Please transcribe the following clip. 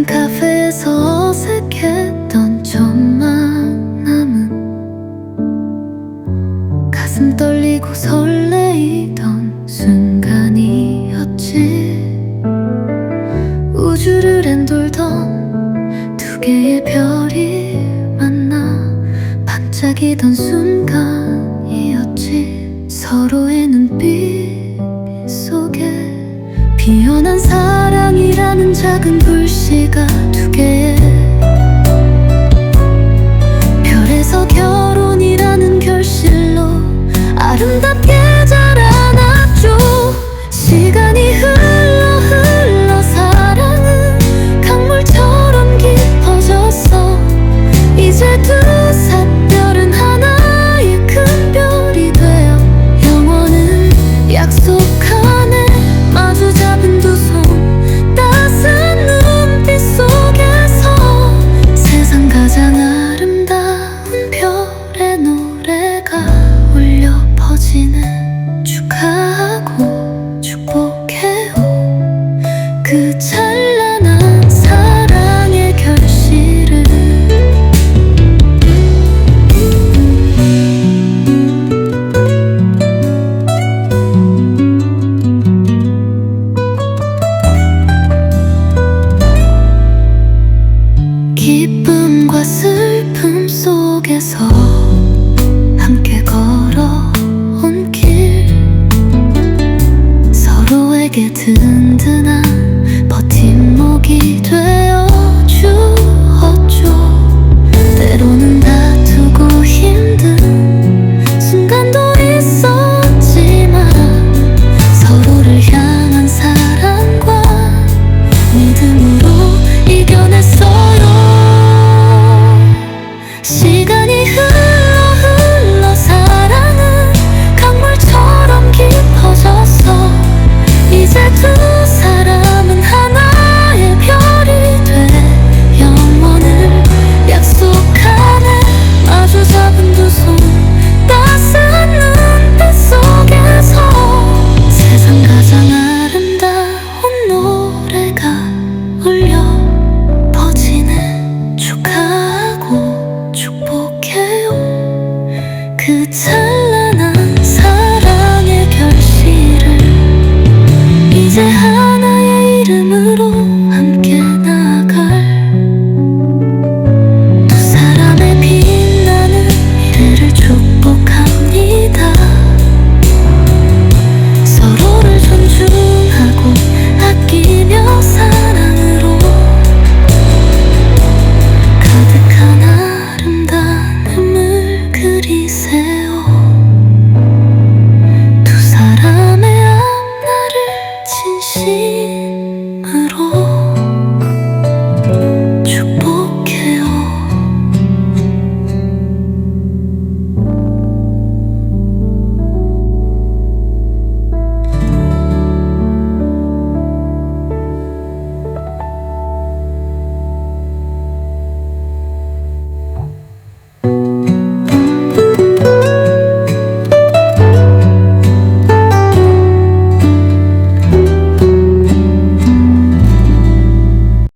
같은 카페에서 어색했던 저 만남은 가슴 떨리고 설레이던 순간이었지. 우주를 맴돌던 두 개의 별이 만나 반짝이던 순간이었지. 서로의 눈빛 속에 피어난 사랑이라는 작은 불씨 슬픔 속에서 함께 걸